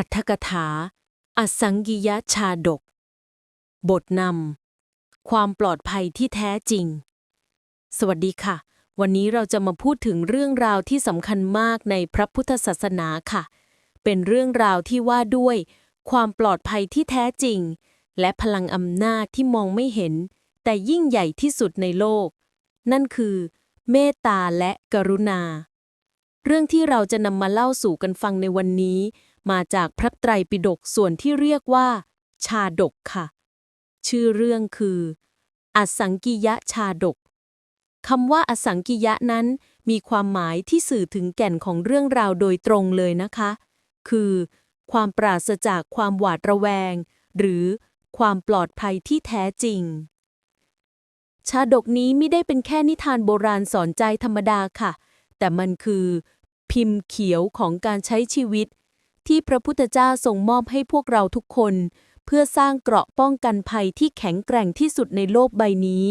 อัฏฐกถา อสังกิยชาดก บทนำ ความปลอดภัยที่แท้จริง สวัสดีค่ะ วันนี้เราจะมาพูดถึงเรื่องราวที่สำคัญมากในพระพุทธศาสนาค่ะ เป็นเรื่องราวที่ว่าด้วย ความปลอดภัยที่แท้จริง และพลังอำนาจที่มองไม่เห็น แต่ยิ่งใหญ่ที่สุดในโลก นั่นคือ เมตตาและกรุณา เรื่องที่เราจะนำมาเล่าสู่กันฟังในวันนี้ มาจากพระไตรปิฎกส่วนที่เรียกว่า ชาดกค่ะ ชื่อเรื่องคืออสังกิยะชาดกคำว่าอสังกิยะนั้นมีความหมายที่สื่อถึงแก่นของเรื่องราวโดยตรงเลยนะคะ คือ ความปราศจากความหวาดระแวง หรือความปลอดภัยที่แท้จริง ชาดกนี้ไม่ได้เป็นแค่นิทานโบราณสอนใจธรรมดาค่ะ แต่มันคือ พิมพ์เขียวของการใช้ชีวิต ที่พระพุทธเจ้าทรงมอบให้พวกเราทุกคน เพื่อสร้างเกราะป้องกันภัยที่แข็งแกร่งที่สุดในโลกใบนี้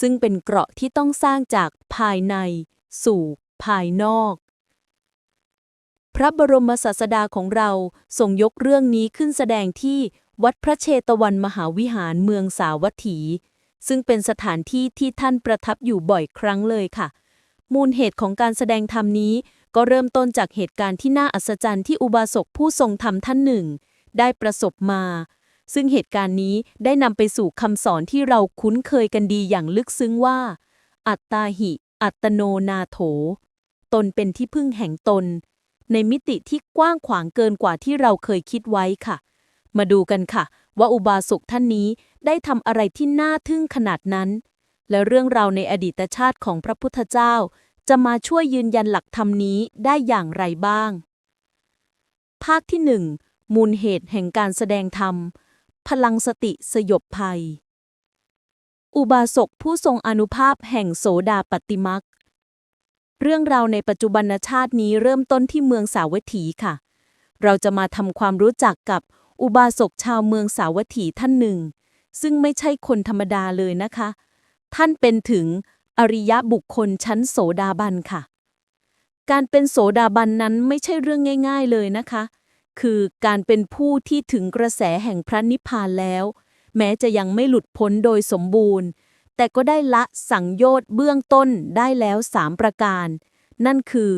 ซึ่งเป็นเกราะที่ต้องสร้างจากภายใน สู่ ภายนอก พระบรมศาสดาของเราทรงยกเรื่องนี้ขึ้นแสดงที่วัดพระเชตวันมหาวิหารเมืองสาวัตถี ซึ่งเป็นสถานที่ที่ท่านประทับอยู่บ่อยครั้งเลยค่ะ มูลเหตุของการแสดงธรรมนี้ ก็เริ่มต้นจากเหตุการณ์ที่น่าอัศจรรย์ที่อุบาสกผู้ทรงธรรมท่านหนึ่ง ได้ประสบมา ซึ่งเหตุการณ์นี้ได้นำไปสู่คำสอนที่เราคุ้นเคยกันดีอย่างลึกซึ้งว่า อัตตาหิ อัตโนนาโถ ตนเป็นที่พึ่งแห่งตน ในมิติที่กว้างขวางเกินกว่าที่เราเคยคิดไว้ค่ะ มาดูกันค่ะ ว่าอุบาสกท่านนี้ได้ทำอะไรที่น่าทึ่งขนาดนั้น และเรื่องราวในอดีตชาติของพระพุทธเจ้า จะมาช่วยยืนยันหลักธรรมนี้ได้อย่างไรบ้าง ภาคที่หนึ่งมูลเหตุแห่งการแสดงธรรม พลังสติสยบภัย อุบาสกผู้ทรงอนุภาพแห่งโสดาปฏิมักเรื่องราวในปัจจุบันชาตินี้เริ่มต้นที่เมืองสาวัตถีค่ะ เราจะมาทำความรู้จักกับอุบาสกชาวเมืองสาวัตถีท่านหนึ่ง ซึ่งไม่ใช่คนธรรมดาเลยนะคะ ท่านเป็นถึง อริยบุคคลชั้นโสดาบันค่ะ การเป็นโสดาบันนั้นไม่ใช่เรื่องง่าย ๆเลยนะคะ คือการเป็นผู้ที่ถึงกระแสแห่งพระนิพพานแล้ว แม้จะยังไม่หลุดพ้นโดยสมบูรณ์ แต่ก็ได้ละสังโยชน์เบื้องต้นได้แล้วสามประการ นั่นคือ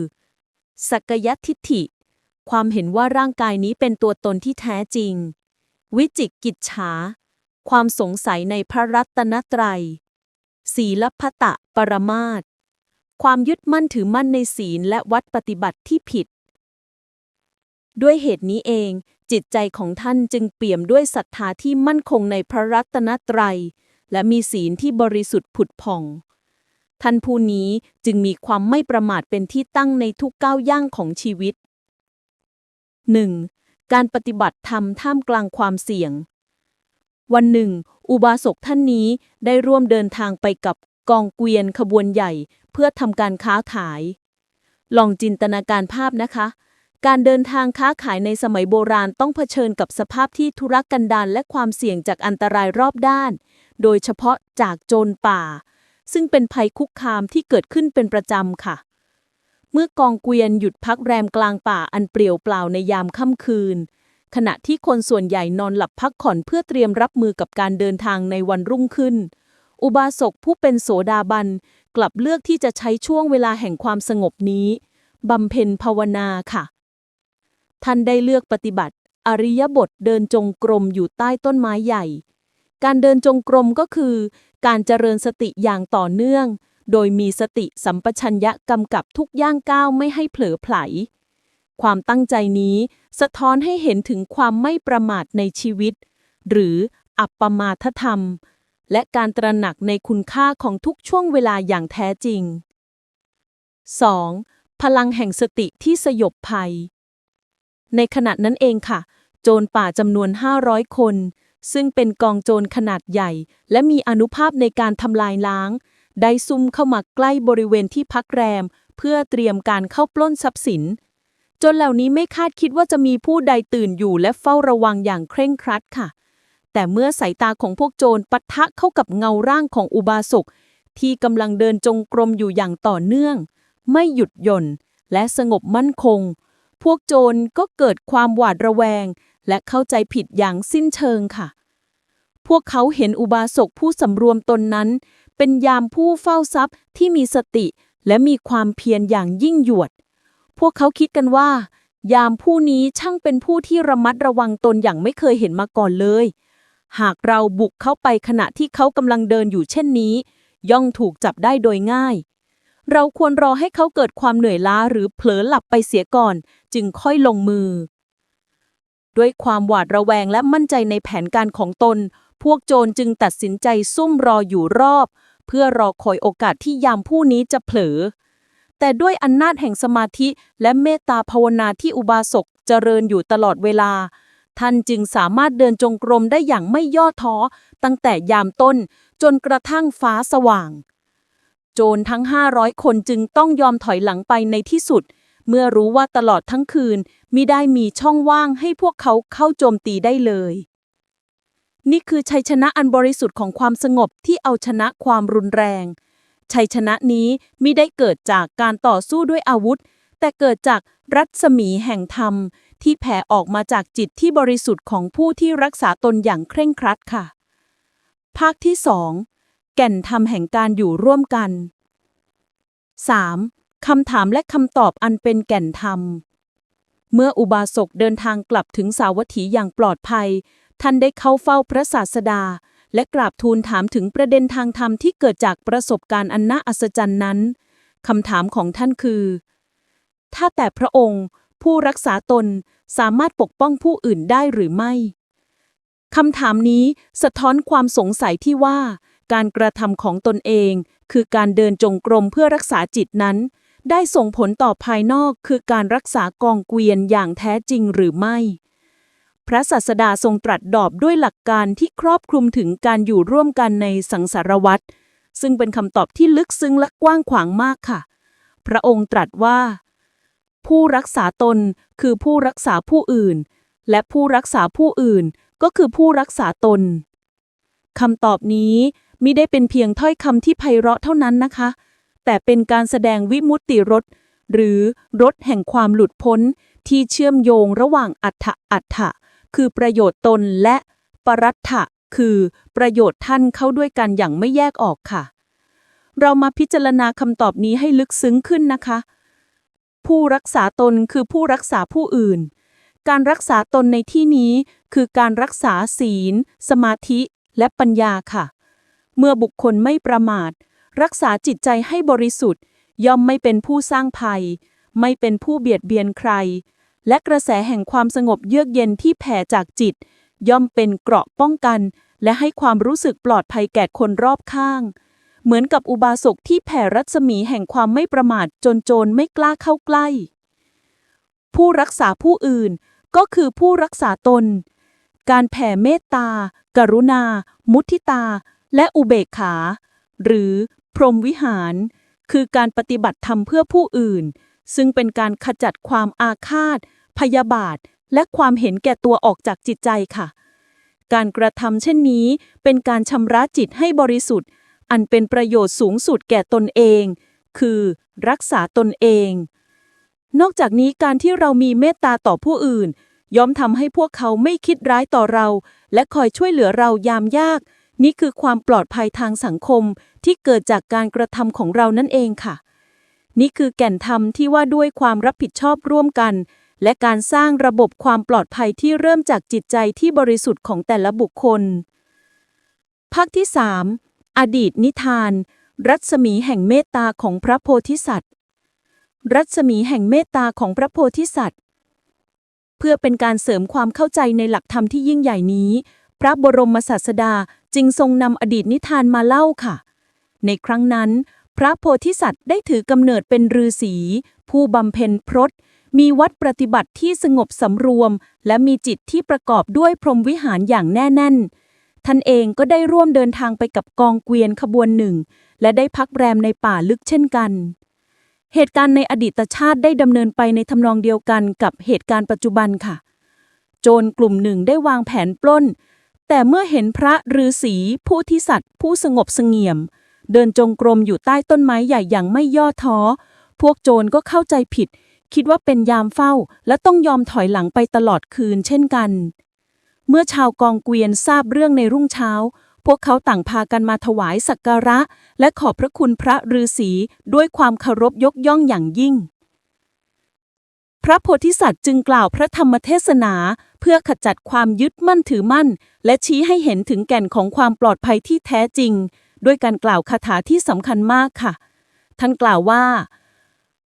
สักยทิฏฐิ ความเห็นว่าร่างกายนี้เป็นตัวตนที่แท้จริง วิจิกิจฉาความสงสัยในพระรัตนตรัย ศีลพัตะปรมาตความยึดมั่นถือมั่นในศีลและวัดปฏิบัติที่ผิด ด้วยเหตุนี้เอง จิตใจของท่านจึงเปี่ยมด้วยศรัทธาที่มั่นคงในพระรัตนตรัย และมีศีลที่บริสุทธิ์ผุดผ่อง ท่านผู้นี้จึงมีความไม่ประมาทเป็นที่ตั้งในทุกก้าวย่างของชีวิต 1. การปฏิบัติธรรมท่ามกลางความเสี่ยง วันหนึ่ง อุบาสกท่านนี้ได้ร่วมเดินทางไปกับกองเกวียนขบวนใหญ่ เพื่อทำการค้าขาย ลองจินตนาการภาพนะคะ การเดินทางค้าขายในสมัยโบราณต้องเผชิญกับสภาพที่ทุรกันดารและความเสี่ยงจากอันตรายรอบด้าน โดยเฉพาะจากโจรป่า ซึ่งเป็นภัยคุกคามที่เกิดขึ้นเป็นประจำค่ะ เมื่อกองเกวียนหยุดพักแรมกลางป่าอันเปลี่ยวเปล่าในยามค่ำคืน ขณะที่คนส่วนใหญ่นอนหลับพักผ่อนเพื่อเตรียมรับมือกับการเดินทางในวันรุ่งขึ้น อุบาสกผู้เป็นโสดาบันกลับเลือกที่จะใช้ช่วงเวลาแห่งความสงบนี้บำเพ็ญภาวนาค่ะ ท่านได้เลือกปฏิบัติ อริยบทเดินจงกรมอยู่ใต้ต้นไม้ใหญ่ การเดินจงกรมก็คือ การเจริญสติอย่างต่อเนื่อง โดยมีสติสัมปชัญญะกำกับทุกย่างก้าวไม่ให้เผลอไผล ความตั้งใจนี้สะท้อนให้เห็นถึงความไม่ประมาทในชีวิต หรืออัปปมาทธรรม และการตระหนักในคุณค่าของทุกช่วงเวลาอย่างแท้จริง 2. พลังแห่งสติที่สยบภัย ในขณะนั้นเองค่ะ โจรป่าจำนวน 500 คน ซึ่งเป็นกองโจรขนาดใหญ่ และมีอนุภาพในการทำลายล้าง ได้ซุ่มเข้ามาใกล้บริเวณที่พักแรม เพื่อเตรียมการเข้าปล้นทรัพย์สิน จนเหล่านี้ไม่คาดคิดว่าจะมีผู้ใดตื่นอยู่และเฝ้าระวังอย่างเคร่งครัดค่ะ แต่เมื่อสายตาของพวกโจรปะทะเข้ากับเงาร่างของอุบาสกที่กำลังเดินจงกรมอยู่อย่างต่อเนื่อง ไม่หยุดหย่อนและสงบมั่นคง พวกโจรก็เกิดความหวาดระแวง และเข้าใจผิดอย่างสิ้นเชิงค่ะ พวกเขาเห็นอุบาสกผู้สำรวมตนนั้น เป็นยามผู้เฝ้าทรัพย์ที่มีสติและมีความเพียรอย่างยิ่งหยวด พวกเขาคิดกันว่า ยามผู้นี้ช่างเป็นผู้ที่ระมัดระวังตนอย่างไม่เคยเห็นมาก่อนเลย หากเราบุกเข้าไปขณะที่เขากำลังเดินอยู่เช่นนี้ ย่อมถูกจับได้โดยง่าย เราควรรอให้เขาเกิดความเหนื่อยล้าหรือเผลอหลับไปเสียก่อน จึงค่อยลงมือ ด้วยความหวาดระแวงและมั่นใจในแผนการของตน พวกโจรจึงตัดสินใจซุ่มรออยู่รอบ เพื่อรอคอยโอกาสที่ยามผู้นี้จะเผลอ แต่ด้วยอำนาจแห่งสมาธิและเมตตาภาวนาที่อุบาสกเจริญอยู่ตลอดเวลา ท่านจึงสามารถเดินจงกรมได้อย่างไม่ย่อท้อ ตั้งแต่ยามต้นจนกระทั่งฟ้าสว่าง โจรทั้ง 500 คนจึงต้องยอมถอยหลังไปในที่สุด เมื่อรู้ว่าตลอดทั้งคืนมิได้มีช่องว่างให้พวกเขาเข้าโจมตีได้เลย นี่คือชัยชนะอันบริสุทธิ์ของความสงบที่เอาชนะความรุนแรง ชัยชนะนี้มิได้เกิดจากการต่อสู้ด้วยอาวุธ แต่เกิดจากรัศมีแห่งธรรม ที่แผ่ออกมาจากจิตที่บริสุทธิ์ของผู้ที่รักษาตนอย่างเคร่งครัดค่ะ ภาคที่2แก่นธรรมแห่งการอยู่ร่วมกัน 3. คำถามและคำตอบอันเป็นแก่นธรรม เมื่ออุบาสกเดินทางกลับถึงสาวัตถีอย่างปลอดภัย ท่านได้เข้าเฝ้าพระศาสดา และกราบทูลถามถึงประเด็นทางธรรมที่เกิดจากประสบการณ์อันน่าอัศจรรย์นั้นคำถามของท่านคือ ถ้าแต่พระองค์ ผู้รักษาตนสามารถปกป้องผู้อื่นได้หรือไม่คำถามนี้สะท้อนความสงสัยที่ว่า การกระทำของตนเอง คือการเดินจงกรมเพื่อรักษาจิตนั้น ได้ส่งผลต่อภายนอกคือการรักษากองเกวียนอย่างแท้จริงหรือไม่ พระศาสดาทรงตรัสดอบด้วยหลักการที่ครอบคลุมถึงการอยู่ร่วมกันในสังสารวัฏซึ่งเป็นคำตอบที่ลึกซึ้งและกว้างขวางมากค่ะ พระองค์ตรัสว่า ผู้รักษาตนคือผู้รักษาผู้อื่น และผู้รักษาผู้อื่นก็คือผู้รักษาตนคำตอบนี้มิได้เป็นเพียงถ้อยคำที่ไพเราะเท่านั้นนะคะ แต่เป็นการแสดงวิมุตติรสหรือรสแห่งความหลุดพ้นที่เชื่อมโยงระหว่างอัฏฐะอัฏฐะ คือประโยชน์ตนและปรัตถะคือประโยชน์ท่านเข้าด้วยกันอย่างไม่แยกออกค่ะ เรามาพิจารณาคำตอบนี้ให้ลึกซึ้งขึ้นนะคะ ผู้รักษาตนคือผู้รักษาผู้อื่น การรักษาตนในที่นี้คือการรักษาศีล สมาธิและปัญญาค่ะ เมื่อบุคคลไม่ประมาท รักษาจิตใจให้บริสุทธิ์ ย่อมไม่เป็นผู้สร้างภัย ไม่เป็นผู้เบียดเบียนใคร และกระแสแห่งความสงบเยือกเย็นที่แผ่จากจิต ย่อมเป็นเกราะป้องกัน และให้ความรู้สึกปลอดภัยแก่คนรอบข้าง เหมือนกับอุบาสกที่แผ่รัศมีแห่งความไม่ประมาทจนโจรไม่กล้าเข้าใกล้ ผู้รักษาผู้อื่นก็คือผู้รักษาตน การแผ่เมตตา กรุณา มุทิตา และอุเบกขา หรือพรหมวิหาร คือการปฏิบัติธรรมเพื่อผู้อื่น ซึ่งเป็นการขจัดความอาฆาต พยาบาท และความเห็นแก่ตัวออกจากจิตใจค่ะ การกระทำเช่นนี้เป็นการชำระจิตให้บริสุทธิ์ อันเป็นประโยชน์สูงสุดแก่ตนเอง คือ รักษาตนเอง นอกจากนี้การที่เรามีเมตตาต่อผู้อื่น ย่อมทำให้พวกเขาไม่คิดร้ายต่อเรา และคอยช่วยเหลือเรายามยาก นี่คือความปลอดภัยทางสังคมที่เกิดจากการกระทำของเรานั่นเองค่ะ นี่คือแก่นธรรมที่ว่าด้วยความรับผิดชอบร่วมกัน และการสร้างระบบความปลอดภัยที่เริ่มจากจิตใจที่บริสุทธิ์ของแต่ละบุคคล ภาคที่ 3 อดีตนิทาน รัศมีแห่งเมตตาของพระโพธิสัตว์ รัศมีแห่งเมตตาของพระโพธิสัตว์ เพื่อเป็นการเสริมความเข้าใจในหลักธรรมที่ยิ่งใหญ่นี้ พระบรมศาสดาจึงทรงนำอดีตนิทานมาเล่าค่ะ ในครั้งนั้น พระโพธิสัตว์ได้ถือกำเนิดเป็นฤาษี ผู้บำเพ็ญพรตมีวัดปฏิบัติที่สงบสำรวม และมีจิตที่ประกอบด้วยพรหมวิหารอย่างแน่แน่น ท่านเองก็ได้ร่วมเดินทางไปกับกองเกวียนขบวนหนึ่ง และได้พักแรมในป่าลึกเช่นกัน เหตุการณ์ในอดีตชาติได้ดำเนินไปในทำนองเดียวกันกับเหตุการณ์ปัจจุบันค่ะ โจรกลุ่มหนึ่งได้วางแผนปล้น แต่เมื่อเห็นพระฤาษีผู้ที่สัตว์ผู้สงบเสงี่ยม เดินจงกรมอยู่ใต้ต้นไม้ใหญ่อย่างไม่ย่อท้อ พวกโจรก็เข้าใจผิด คิดว่าเป็นยามเฝ้า และต้องยอมถอยหลังไปตลอดคืนเช่นกัน เมื่อชาวกองเกวียนทราบเรื่องในรุ่งเช้า พวกเขาต่างพากันมาถวายสักการะ และขอบพระคุณพระฤาษีด้วยความเคารพยกย่องอย่างยิ่ง พระโพธิสัตว์จึงกล่าวพระธรรมเทศนาเพื่อขจัดความยึดมั่นถือมั่น และชี้ให้เห็นถึงแก่นของความปลอดภัยที่แท้จริง ด้วยการกล่าวคาถาที่สำคัญมากค่ะ ท่านกล่าวว่า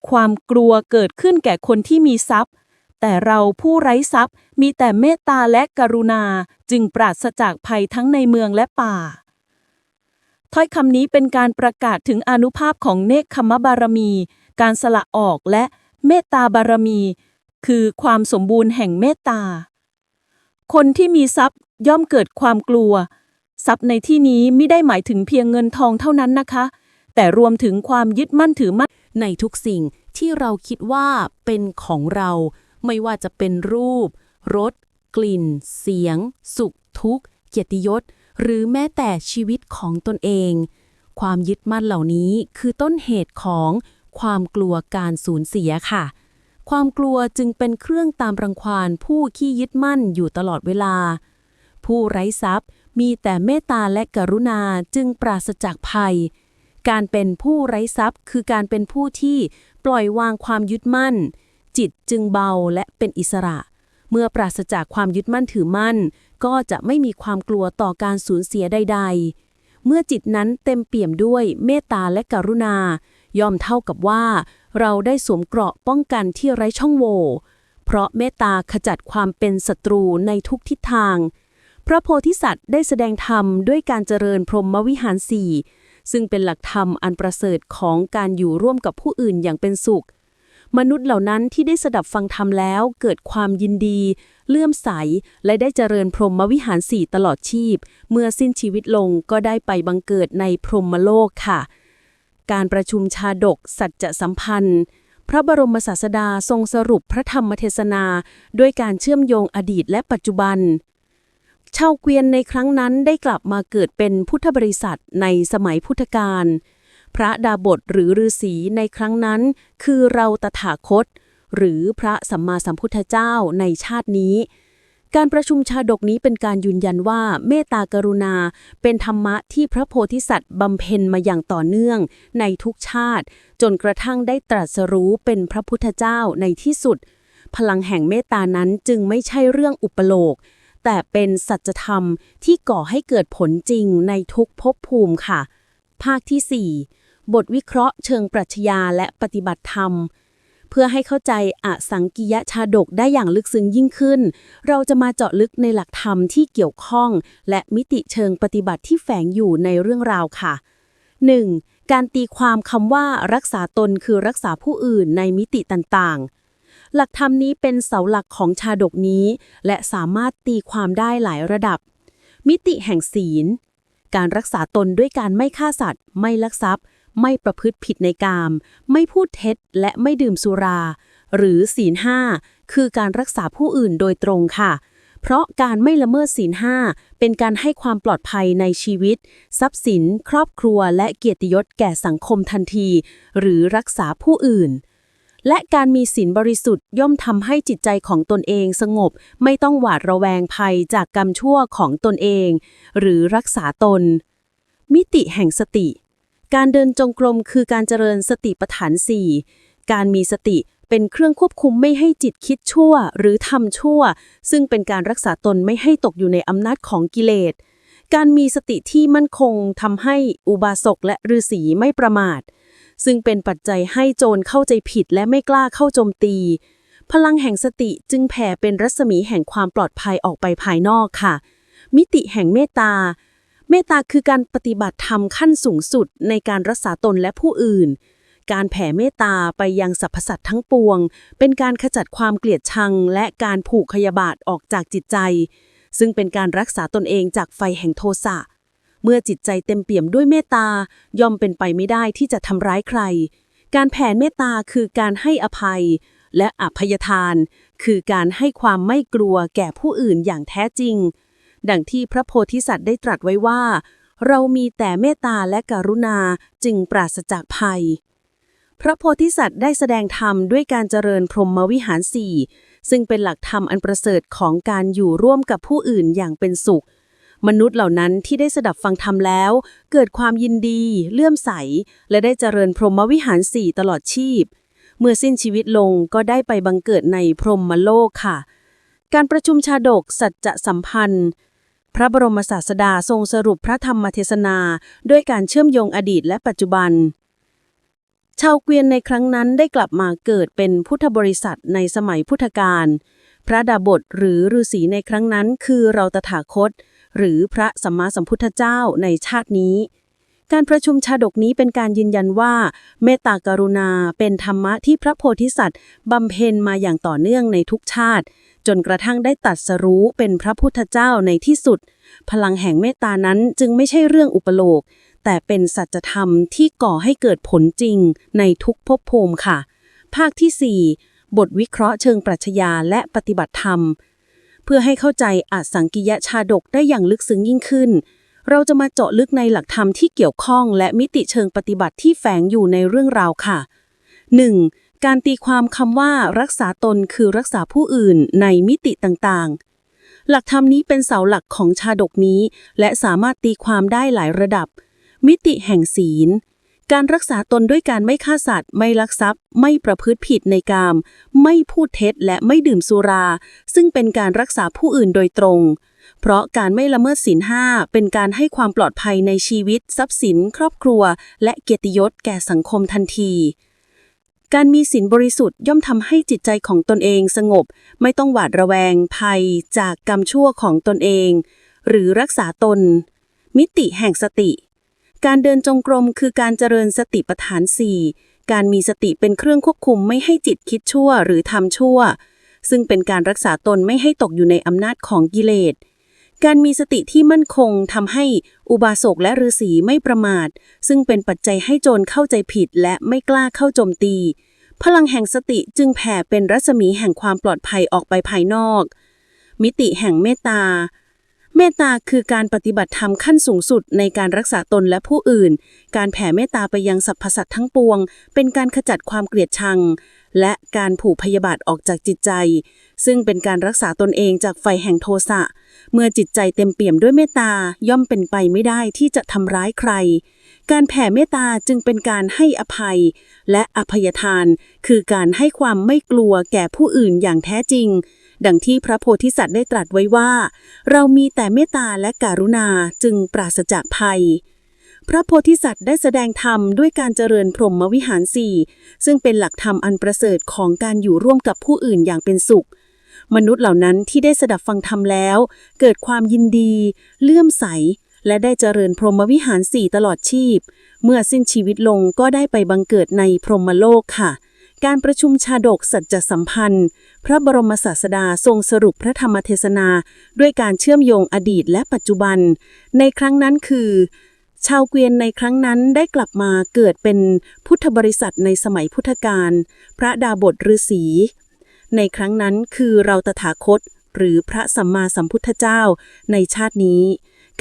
ความกลัวเกิดขึ้นแก่คนที่มีทรัพย์ แต่เราผู้ไร้ทรัพย์ มีแต่เมตตาและกรุณาจึงปราศจากภัยทั้งในเมืองและป่า ถ้อยคำนี้เป็นการประกาศถึงอนุภาพของเนคขมบารมี การสละออกและเมตตาบารมี คือความสมบูรณ์แห่งเมตตา คนที่มีทรัพย์ย่อมเกิดความกลัว ทรัพย์ในที่นี้ไม่ได้หมายถึงเพียงเงินทองเท่านั้นนะคะ แต่รวมถึงความยึดมั่นถือมั่นในทุกสิ่งที่เราคิดว่าเป็นของเรา ไม่ว่าจะเป็นรูปรสกลิ่น เสียง สุขทุกข์ เกียรติยศ หรือแม้แต่ชีวิตของตนเอง ความยึดมั่นเหล่านี้คือต้นเหตุของความกลัวการสูญเสียค่ะ ความกลัวจึงเป็นเครื่องตามรังควานผู้ขี้ยึดมั่นอยู่ตลอดเวลา ผู้ไร้ทรัพย์ มีแต่เมตตาและกรุณาจึงปราศจากภัย การเป็นผู้ไร้ทรัพย์ คือการเป็นผู้ที่ปล่อยวางความยึดมั่น จิตจึงเบาและเป็นอิสระ เมื่อปราศจากความยึดมั่นถือมั่น ก็จะไม่มีความกลัวต่อการสูญเสียใด ๆ เมื่อจิตนั้นเต็มเปี่ยมด้วยเมตตาและกรุณา ย่อมเท่ากับว่า เราได้สวมเกราะป้องกันที่ไร้ช่องโหว่เพราะเมตตาขจัดความเป็นศัตรูในทุกทิศทาง พระโพธิสัตว์ได้แสดงธรรมด้วยการเจริญพรหมวิหารสี่ซึ่งเป็นหลักธรรมอันประเสริฐของการอยู่ร่วมกับผู้อื่นอย่างเป็นสุข มนุษย์เหล่านั้นที่ได้สดับฟังธรรมแล้วเกิดความยินดี เลื่อมใส และได้เจริญพรหมวิหารสี่ตลอดชีพ เมื่อสิ้นชีวิตลงก็ได้ไปบังเกิดในพรหมโลกค่ะ การประชุมชาดก สัจจะสัมพันธ์ พระบรมศาสดาทรงสรุปพระธรรมเทศนา ด้วยการเชื่อมโยงอดีตและปัจจุบัน ชาวเกวียนในครั้งนั้นได้กลับมาเกิดเป็นพุทธบริษัทในสมัยพุทธกาล พระดาบทหรือฤาษีในครั้งนั้น คือเราตถาคต หรือพระสัมมาสัมพุทธเจ้าในชาตินี้ การประชุมชาดกนี้เป็นการยืนยันว่าเมตตากรุณาเป็นธรรมะที่พระโพธิสัตว์บำเพ็ญมาอย่างต่อเนื่องในทุกชาติ จนกระทั่งได้ตรัสรู้เป็นพระพุทธเจ้าในที่สุด พลังแห่งเมตตานั้นจึงไม่ใช่เรื่องอุปโลก แต่เป็นสัจธรรมที่ก่อให้เกิดผลจริงในทุกภพภูมิค่ะ ภาคที่ 4 บทวิเคราะห์เชิงปรัชญาและปฏิบัติธรรม เพื่อให้เข้าใจอสังกิยชาดกได้อย่างลึกซึ้งยิ่งขึ้น เราจะมาเจาะลึกในหลักธรรมที่เกี่ยวข้อง และมิติเชิงปฏิบัติที่แฝงอยู่ในเรื่องราวค่ะ 1. การตีความคำว่ารักษาตนคือรักษาผู้อื่นในมิติต่างๆ หลักธรรมนี้เป็นเสาหลักของชาดกนี้ และสามารถตีความได้หลายระดับ มิติแห่งศีล การรักษาตนด้วยการไม่ฆ่าสัตว์ ไม่ลักทรัพย์ ไม่ประพฤติผิดในกาม ไม่พูดเท็จ และไม่ดื่มสุรา หรือศีลห้าคือการรักษาผู้อื่นโดยตรงค่ะ เพราะการไม่ละเมิดศีลห้าเป็นการให้ความปลอดภัยในชีวิต ทรัพย์สิน ครอบครัว และเกียรติยศแก่สังคมทันที หรือรักษาผู้อื่น และการมีศีลบริสุทธิ์ย่อมทำให้จิตใจของตนเองสงบ ไม่ต้องหวาดระแวงภัยจากกรรมชั่วของตนเอง หรือรักษาตน มิติแห่งสติ การเดินจงกรมคือการเจริญสติปัฏฐานสี่การมีสติเป็นเครื่องควบคุมไม่ให้จิตคิดชั่วหรือทำชั่ว ซึ่งเป็นการรักษาตนไม่ให้ตกอยู่ในอำนาจของกิเลสการมีสติที่มั่นคงทำให้อุบาสกและฤาษีไม่ประมาท ซึ่งเป็นปัจจัยให้โจรเข้าใจผิดและไม่กล้าเข้าโจมตี พลังแห่งสติจึงแผ่เป็นรัศมีแห่งความปลอดภัยออกไปภายนอกค่ะ มิติแห่งเมตตา เมตตาคือการปฏิบัติธรรมขั้นสูงสุดในการรักษาตนและผู้อื่น การแผ่เมตตาไปยังสรรพสัตว์ทั้งปวง เป็นการขจัดความเกลียดชัง และการผูกขยาบาทออกจากจิตใจ ซึ่งเป็นการรักษาตนเองจากไฟแห่งโทสะ เมื่อจิตใจเต็มเปี่ยมด้วยเมตตาย่อมเป็นไปไม่ได้ที่จะทำร้ายใคร การแผ่เมตตาคือการให้อภัย และอภัยทาน คือการให้ความไม่กลัวแก่ผู้อื่นอย่างแท้จริง ดังที่พระโพธิสัตว์ได้ตรัสไว้ว่า เรามีแต่เมตตาและกรุณาจึงปราศจากภัย พระโพธิสัตว์ได้แสดงธรรมด้วยการเจริญพรหมวิหารสี่ซึ่งเป็นหลักธรรมอันประเสริฐของการอยู่ร่วมกับผู้อื่นอย่างเป็นสุข มนุษย์เหล่านั้นที่ได้สดับฟังธรรมแล้ว เกิดความยินดี เลื่อมใส และได้เจริญพรหมวิหารสี่ตลอดชีพ เมื่อสิ้นชีวิตลงก็ได้ไปบังเกิดในพรหมโลกค่ะ การประชุมชาดกสัจจะสัมพันธ์ พระบรมศาสดาทรงสรุปพระธรรมเทศนา ด้วยการเชื่อมโยงอดีตและปัจจุบันชาวเกวียนในครั้งนั้นได้กลับมาเกิดเป็นพุทธบริษัทในสมัยพุทธกาล พระดาบทหรือฤาษีในครั้งนั้นคือเราตถาคต หรือพระสัมมาสัมพุทธเจ้าในชาตินี้ การประชุมชาดกนี้เป็นการยืนยันว่า เมตตากรุณาเป็นธรรมะที่พระโพธิสัตว์บำเพ็ญมาอย่างต่อเนื่องในทุกชาติ จนกระทั่งได้ตัดสรู้เป็นพระพุทธเจ้าในที่สุด พลังแห่งเมตตานั้นจึงไม่ใช่เรื่องอุปโลกแต่เป็นสัจธรรมที่ก่อให้เกิดผลจริงในทุกภพภูมิค่ะ ภาคที่ 4 บทวิเคราะห์เชิงปรัชญาและปฏิบัติธรรม เพื่อให้เข้าใจอาสังกิยชาดกได้อย่างลึกซึ้งยิ่งขึ้น เราจะมาเจาะลึกในหลักธรรมที่เกี่ยวข้องและมิติเชิงปฏิบัติที่แฝงอยู่ในเรื่องราวค่ะ 1. การตีความคำว่ารักษาตนคือรักษาผู้อื่นในมิติต่างๆ หลักธรรมนี้เป็นเสาหลักของชาดกนี้ และสามารถตีความได้หลายระดับ มิติแห่งศีล การรักษาตนด้วยการไม่ฆ่าสัตว์ ไม่ลักทรัพย์ ไม่ประพฤติผิดในกาม ไม่พูดเท็จและไม่ดื่มสุรา ซึ่งเป็นการรักษาผู้อื่นโดยตรง เพราะการไม่ละเมิดศีลห้าเป็นการให้ความปลอดภัยในชีวิต ทรัพย์สิน ครอบครัว และเกียรติยศแก่สังคมทันทีการมีศีลบริสุทธิ์ย่อมทำให้จิตใจของตนเองสงบ ไม่ต้องหวาดระแวงภัยจากกรรมชั่วของตนเอง หรือรักษาตน มิติแห่งสติ การเดินจงกรมคือการเจริญสติปัฏฐานสี่การมีสติเป็นเครื่องควบคุมไม่ให้จิตคิดชั่วหรือทำชั่ว ซึ่งเป็นการรักษาตนไม่ให้ตกอยู่ในอำนาจของกิเลสการมีสติที่มั่นคงทำให้อุบาสกและฤาษีไม่ประมาท ซึ่งเป็นปัจจัยให้โจรเข้าใจผิดและไม่กล้าเข้าโจมตี พลังแห่งสติจึงแผ่เป็นรัศมีแห่งความปลอดภัยออกไปภายนอก มิติแห่งเมตตา เมตตาคือการปฏิบัติธรรมขั้นสูงสุดในการรักษาตนและผู้อื่น การแผ่เมตตาไปยังสรรพสัตว์ทั้งปวง เป็นการขจัดความเกลียดชัง และการผูกพยาบาทออกจากจิตใจ ซึ่งเป็นการรักษาตนเองจากไฟแห่งโทสะ เมื่อจิตใจเต็มเปี่ยมด้วยเมตตา ย่อมเป็นไปไม่ได้ที่จะทำร้ายใคร การแผ่เมตตาจึงเป็นการให้อภัย และอภัยทาน คือการให้ความไม่กลัวแก่ผู้อื่นอย่างแท้จริง ดังที่พระโพธิสัตว์ได้ตรัสไว้ว่า เรามีแต่เมตตาและการุณาจึงปราศจากภัย พระโพธิสัตว์ได้แสดงธรรมด้วยการเจริญพรหมวิหารสี่ซึ่งเป็นหลักธรรมอันประเสริฐของการอยู่ร่วมกับผู้อื่นอย่างเป็นสุข มนุษย์เหล่านั้นที่ได้สดับฟังธรรมแล้ว เกิดความยินดี เลื่อมใส และได้เจริญพรหมวิหารสี่ตลอดชีพ เมื่อสิ้นชีวิตลงก็ได้ไปบังเกิดในพรหมโลกค่ะ การประชุมชาดกสัจจสัมพันธ์ พระบรมศาสดาทรงสรุปพระธรรมเทศนา ด้วยการเชื่อมโยงอดีตและปัจจุบัน ในครั้งนั้นคือ ชาวเกวียนในครั้งนั้นได้กลับมาเกิดเป็นพุทธบริษัทในสมัยพุทธกาลพระดาบทฤาษีในครั้งนั้นคือเราตถาคต หรือพระสัมมาสัมพุทธเจ้าในชาตินี้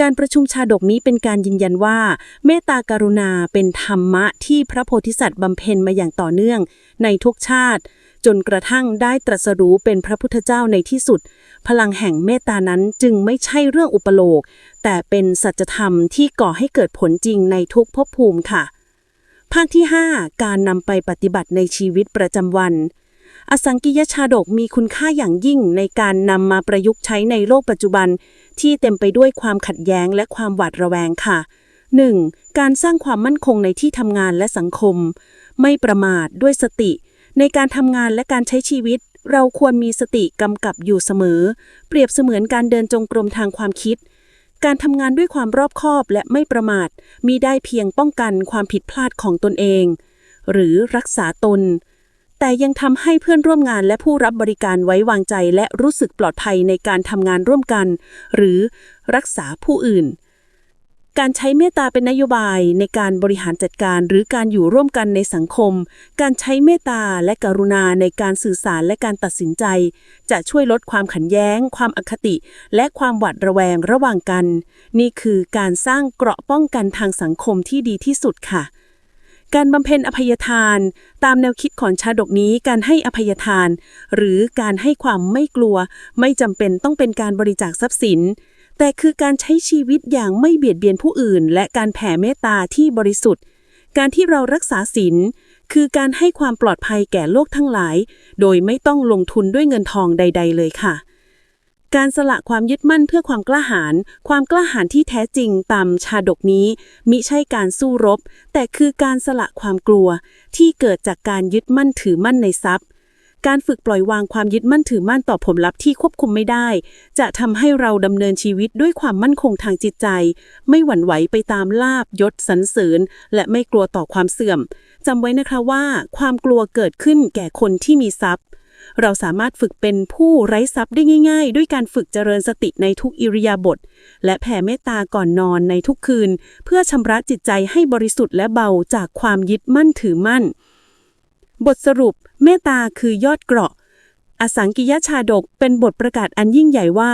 การประชุมชาดกนี้เป็นการยืนยันว่า เมตตากรุณาเป็นธรรมะที่พระโพธิสัตว์บำเพ็ญมาอย่างต่อเนื่อง ในทุกชาติ จนกระทั่งได้ตรัสรู้เป็นพระพุทธเจ้าในที่สุด พลังแห่งเมตตานั้นจึงไม่ใช่เรื่องอุปโลก แต่เป็นสัจธรรมที่ก่อให้เกิดผลจริงในทุกภพภูมิค่ะ ภาคที่ 5 การนำไปปฏิบัติในชีวิตประจำวันอสังกิยชาดกมีคุณค่าอย่างยิ่งในการนำมาประยุกต์ใช้ในโลกปัจจุบัน ที่เต็มไปด้วยความขัดแย้งและความหวาดระแวงค่ะ 1. การสร้างความมั่นคงในที่ทำงานและสังคม ไม่ประมาทด้วยสติ ในการทำงานและการใช้ชีวิต เราควรมีสติกำกับอยู่เสมอ เปรียบเสมือนการเดินจงกรมทางความคิด การทำงานด้วยความรอบคอบและไม่ประมาทมีได้เพียงป้องกันความผิดพลาดของตนเอง หรือรักษาตน แต่ยังทำให้เพื่อนร่วมงานและผู้รับบริการไว้วางใจและรู้สึกปลอดภัยในการทำงานร่วมกัน หรือรักษาผู้อื่น การใช้เมตตาเป็นนโยบายในการบริหารจัดการหรือการอยู่ร่วมกันในสังคม การใช้เมตตาและกรุณาในการสื่อสารและการตัดสินใจ จะช่วยลดความขัดแย้ง ความอคติ และความหวาดระแวงระหว่างกัน นี่คือการสร้างเกราะป้องกันทางสังคมที่ดีที่สุดค่ะ การบำเพ็ญอภัยทาน ตามแนวคิดของชาดกนี้การให้อภัยทาน หรือการให้ความไม่กลัว ไม่จำเป็นต้องเป็นการบริจาคทรัพย์สิน แต่คือการใช้ชีวิตอย่างไม่เบียดเบียนผู้อื่น และการแผ่เมตตาที่บริสุทธิ์ การที่เรารักษาศีลคือการให้ความปลอดภัยแก่โลกทั้งหลาย โดยไม่ต้องลงทุนด้วยเงินทองใด ๆ เลยค่ะ การสละความยึดมั่นเพื่อความกล้าหาญ ความกล้าหาญที่แท้จริงตามชาดกนี้มิใช่การสู้รบ แต่คือการสละความกลัว ที่เกิดจากการยึดมั่นถือมั่นในทรัพย์ การฝึกปล่อยวางความยึดมั่นถือมั่นต่อผลลัพธ์ที่ควบคุมไม่ได้ จะทำให้เราดำเนินชีวิตด้วยความมั่นคงทางจิตใจ ไม่หวั่นไหวไปตามลาบยศสรรเสริญ และไม่กลัวต่อความเสื่อมจำไว้นะคะว่า ความกลัวเกิดขึ้นแก่คนที่มีทรัพย์ เราสามารถฝึกเป็นผู้ไร้ทรัพย์ได้ง่าย ๆ ด้วยการฝึกเจริญสติในทุกอิริยาบถและแผ่เมตตาก่อนนอนในทุกคืน เพื่อชำระจิตใจให้บริสุทธิ์และเบาจากความยึดมั่นถือมั่น บทสรุป เมตตาคือยอดเกราะ อสังกิยชาดกเป็นบทประกาศอันยิ่งใหญ่ว่า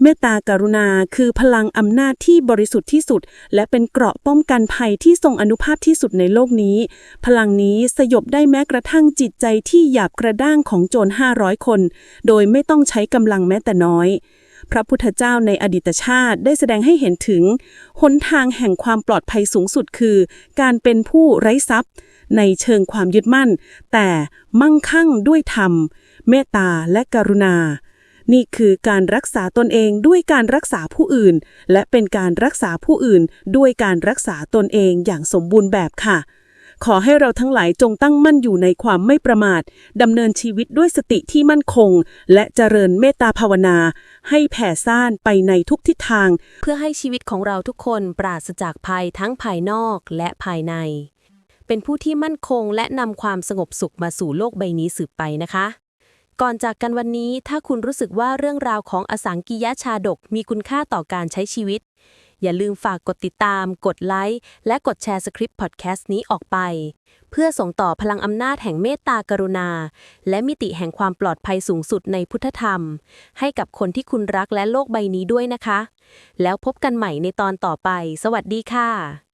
เมตตากรุณาคือพลังอำนาจที่บริสุทธิ์ที่สุด และเป็นเกราะป้องกันภัยที่ทรงอนุภาพที่สุดในโลกนี้ พลังนี้สยบได้แม้กระทั่งจิตใจที่หยาบกระด้างของโจร500 คน โดยไม่ต้องใช้กำลังแม้แต่น้อยพระพุทธเจ้าในอดีตชาติได้แสดงให้เห็นถึง หนทางแห่งความปลอดภัยสูงสุดคือ การเป็นผู้ไร้ทรัพย์ ในเชิงความยึดมั่น แต่มั่งคั่งด้วยธรรม เมตตาและกรุณา นี่คือการรักษาตนเองด้วยการรักษาผู้อื่น และเป็นการรักษาผู้อื่นด้วยการรักษาตนเองอย่างสมบูรณ์แบบค่ะ ขอให้เราทั้งหลายจงตั้งมั่นอยู่ในความไม่ประมาทดำเนินชีวิตด้วยสติที่มั่นคง และเจริญเมตตาภาวนา ให้แผ่ซ่านไปในทุกทิศทาง เพื่อให้ชีวิตของเราทุกคนปราศจากภัยทั้งภายนอกและภายในเป็นผู้ที่มั่นคงและนำความสงบสุขมาสู่โลกใบนี้สืบไปนะคะ ก่อนจากกันวันนี้ถ้าคุณรู้สึกว่าเรื่องราวของอสังกิยชาดกมีคุณค่าต่อการใช้ชีวิต อย่าลืมฝากกดติดตาม กดไลค์ และกดแชร์สคริปต์พอดแคสต์นี้ออกไป เพื่อส่งต่อพลังอำนาจแห่งเมตตากรุณา และมิติแห่งความปลอดภัยสูงสุดในพุทธธรรม ให้กับคนที่คุณรักและโลกใบนี้ด้วยนะคะ แล้วพบกันใหม่ในตอนต่อไป สวัสดีค่ะ